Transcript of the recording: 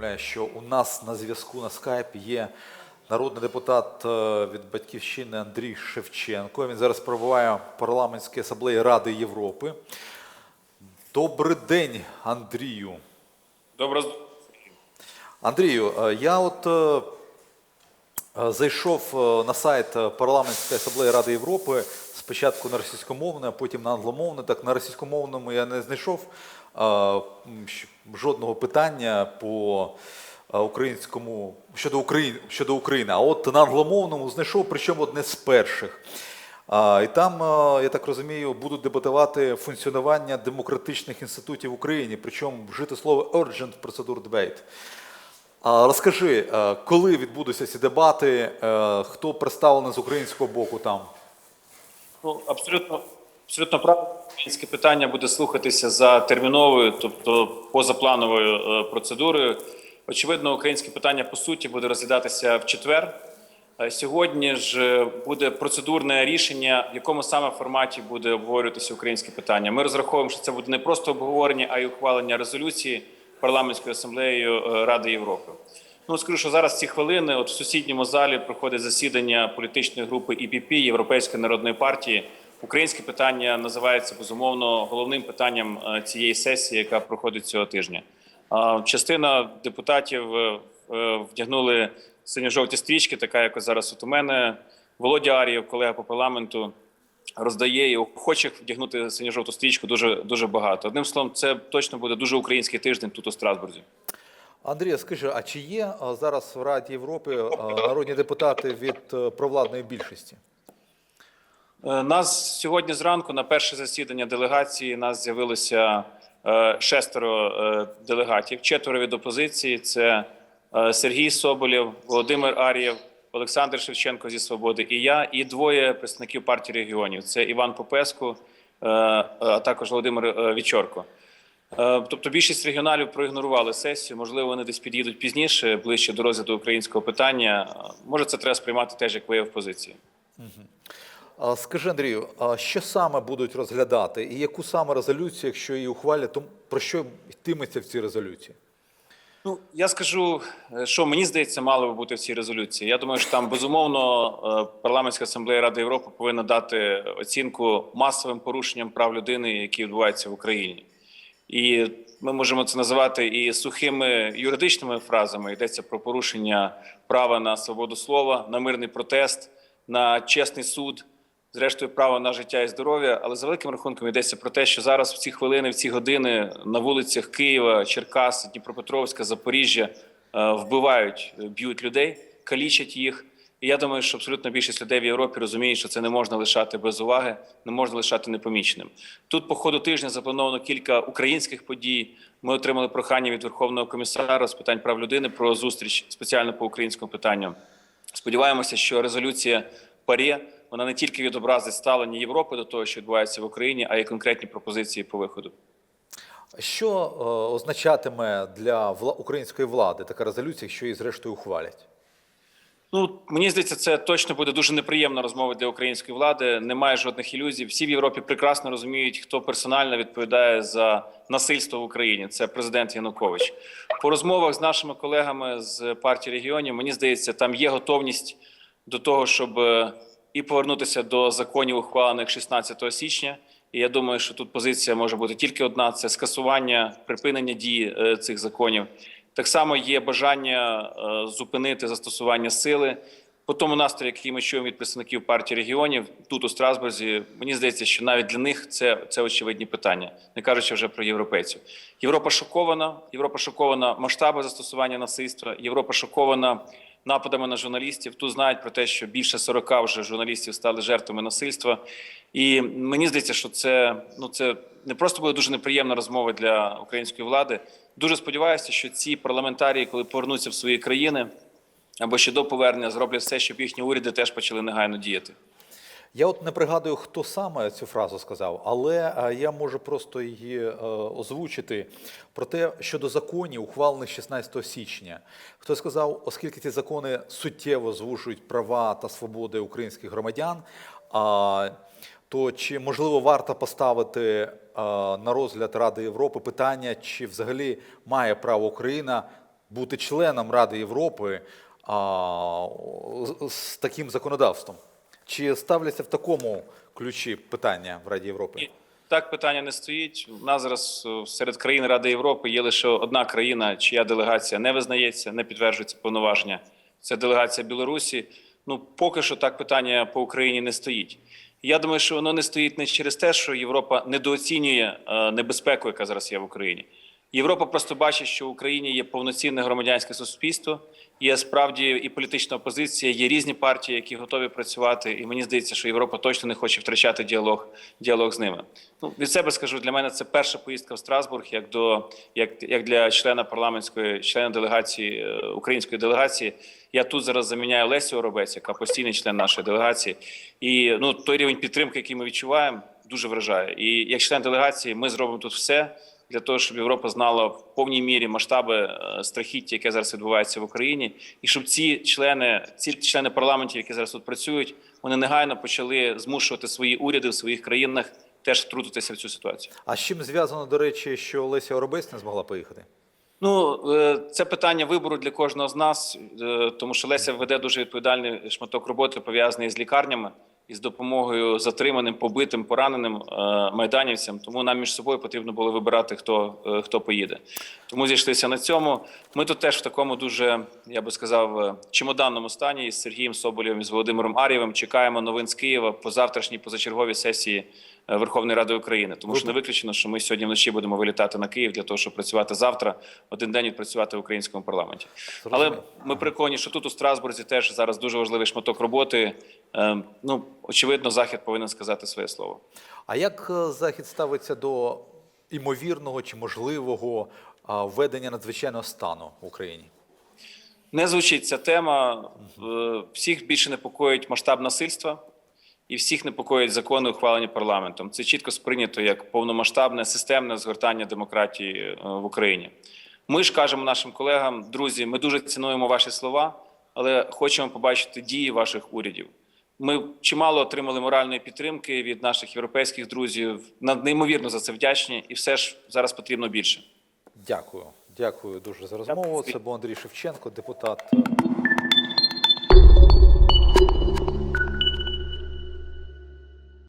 повідомляє, що у нас на зв'язку на скайпі є народний депутат е, від батьківщини Андрій Шевченко. Він зараз перебуває в парламентській асамблеї Ради Європи. Добрий день, Андрію. Добре, Андрію, е, я от е, зайшов на сайт парламентської асамблеї Ради Європи спочатку на російськомовне, а потім на англомовне. Так на російськомовному я не знайшов щ- жодного питання по українському щодо України, щодо України. А от на англомовному знайшов, причому одне з перших. А, і там, я так розумію, будуть дебатувати функціонування демократичних інститутів в Україні, причому вжити слово urgent procedure debate. А, Розкажи, коли відбудуться ці дебати, е, хто представлений з українського боку там? Ну абсолютно абсолютно правильно. Українське питання буде слухатися за терміновою, тобто позаплановою е, процедурою. Очевидно, українське питання по суті буде розглядатися в четвер. Е, Сьогодні ж е, буде процедурне рішення, в якому саме форматі буде обговорюватися українське питання. Ми розраховуємо, що це буде не просто обговорення, а й ухвалення резолюції парламентською асамблеєю Ради Європи. Ну, скажу, що зараз ці хвилини, от в сусідньому залі проходить засідання політичної групи ІПП Європейської народної партії. Українське питання називається безумовно головним питанням е, цієї сесії, яка проходить цього тижня. Частина депутатів е, е, вдягнули синьо-жовті стрічки, така як зараз от у мене. Володя Арієв, колега по парламенту, роздає і охочих вдягнути синьо-жовту стрічку дуже дуже багато. Одним словом, це точно буде дуже український тиждень тут у Страсбурзі. Андрій, скажи, а чи є зараз в Раді Європи народні депутати від е, провладної більшості? Е, Нас сьогодні зранку на перше засідання делегації нас з'явилося е, шестеро делегатів, четверо від опозиції. Це Сергій Соболєв, Володимир Ар'єв, Олександр Шевченко зі Свободи і я, і двоє представників партії регіонів. Це Іван Попеску, а також Володимир Вічорко. Е, Тобто більшість регіоналів проігнорували сесію. Можливо, вони десь під'їдуть пізніше, ближче до розгляду українського питання. Е, Може, це треба сприймати теж як вияв позиції. Скажи, Андрію, а що саме будуть розглядати і яку саме резолюцію, якщо її ухвалять, то про що йтиметься в цій резолюції? Ну я скажу, е, що мені здається, мало би бути в цій резолюції. Я думаю, що там безумовно парламентська асамблея Ради Європи повинна дати оцінку масовим порушенням прав людини, які відбуваються в Україні. І ми можемо це називати і сухими юридичними фразами. Йдеться про порушення права на свободу слова, на мирний протест, на чесний суд, зрештою, право на життя і здоров'я. Але за великим рахунком йдеться про те, що зараз в ці хвилини, в ці години на вулицях Києва, Черкас, Дніпропетровська, Запоріжжя е, вбивають, б'ють людей, калічать їх. І я думаю, що абсолютно більшість людей в Європі розуміють, що це не можна лишати без уваги, не можна лишати непоміченим. Тут по ходу тижня заплановано кілька українських подій. Ми отримали прохання від Верховного комісара з питань прав людини про зустріч спеціально по українському питанню. Сподіваємося, що резолюція ПАРЄ вона не тільки відобразить ставлення Європи до того, що відбувається в Україні, а й конкретні пропозиції по виходу. Що е, означатиме для вла- української влади така резолюція, якщо її зрештою ухвалять? Ну мені здається, це точно буде дуже неприємна розмова для української влади. Немає жодних ілюзій. Всі в Європі прекрасно розуміють, хто персонально відповідає за насильство в Україні. Це президент Янукович. По розмовах з нашими колегами з партії регіонів мені здається, там є готовність до того, щоб е, і повернутися до законів, ухвалених 16 січня. І я думаю, що тут позиція може бути тільки одна: це скасування припинення дії е, цих законів. Так само є бажання е, зупинити застосування сили. По тому настрою, який ми чуємо від представників партії регіонів тут у Страсбурзі, мені здається, що навіть для них це, це очевидні питання, не кажучи вже про європейців. Європа шокована. Європа шокована масштаби застосування насильства. Європа шокована нападами на журналістів. Тут знають про те, що більше 40 вже журналістів стали жертвами насильства. І мені здається, що це ну це не просто буде дуже неприємна розмова для української влади. Дуже сподіваюся, що ці парламентарії, коли повернуться в свої країни або ще до повернення, зроблять все, щоб їхні уряди теж почали негайно діяти. Я от не пригадую, хто саме цю фразу сказав, але е, я можу просто її е, озвучити про те, щодо законів, ухвалених 16 січня. Хто сказав, оскільки ці закони суттєво звужують права та свободи українських громадян, то чи можливо варто поставити е, на розгляд Ради Європи питання, чи взагалі має право Україна бути членом Ради Європи а, з- таким законодавством? Чи ставляться в такому ключі питання в Раді Європи? Ні, Так питання не стоїть. У нас зараз е, серед країн Ради Європи є лише одна країна, чия делегація не визнається, не підтверджується повноваження. Це делегація Білорусі. Ну поки що так питання по Україні не стоїть. Я думаю, що воно не стоїть не через те, що Європа недооцінює е, небезпеку, яка зараз є в Україні. Європа просто бачить, що в Україні є повноцінне громадянське суспільство, є справді і політична опозиція, є різні партії, які готові працювати. І мені здається, що Європа точно не хоче втрачати діалог, діалог з ними. Ну від себе скажу, для мене це перша поїздка в Страсбург, як до як, як для члена парламентської, члена делегації е, української делегації. Я тут зараз заміняю Лесю Оробець, яка постійний член нашої делегації. І ну той рівень підтримки, який ми відчуваємо, дуже вражає. І як член делегації, ми зробимо тут все для того, щоб Європа знала в повній мірі масштаби е, страхіття, яке зараз відбувається в Україні, і щоб ці члени, ці члени парламентів, які зараз тут працюють, вони негайно почали змушувати свої уряди в своїх країнах теж втрутитися в цю ситуацію. А з чим зв'язано, до речі, що Леся Оробець не змогла поїхати? Ну е, це питання вибору для кожного з нас, е, тому що Леся веде дуже відповідальний шматок роботи пов'язаний з лікарнями і з допомогою затриманим, побитим, пораненим е, майданівцям. Тому нам між собою потрібно було вибирати, хто, е, хто поїде. Тому зійшлися на цьому. Ми тут теж в такому дуже, я би сказав, е, чемоданному стані із Сергієм Соболєвим, з Володимиром Ар'євим. Чекаємо новин з Києва по завтрашній позачерговій сесії Верховної Ради України. Тому що не виключено, що ми сьогодні вночі будемо вилітати на Київ для того, щоб працювати завтра, один день відпрацювати в українському парламенті. Але ми переконані, що тут у Страсбурзі теж зараз дуже важливий шматок роботи. Ем, Ну очевидно, захід повинен сказати своє слово. А як е, Захід ставиться до імовірного чи можливого введення надзвичайного стану в Україні? Не звучить ця тема. Е, Всіх більше непокоїть масштаб насильства, і всіх непокоїть закони, ухвалені парламентом. Це чітко сприйнято як повномасштабне системне згортання демократії е, в Україні. Ми ж кажемо нашим колегам, друзі, ми дуже цінуємо ваші слова, але хочемо побачити дії ваших урядів. Ми чимало отримали моральної підтримки від наших європейських друзів. Над- Неймовірно за це вдячні, і все ж зараз потрібно більше. Дякую. Дякую дуже за розмову. Це був Андрій Шевченко, депутат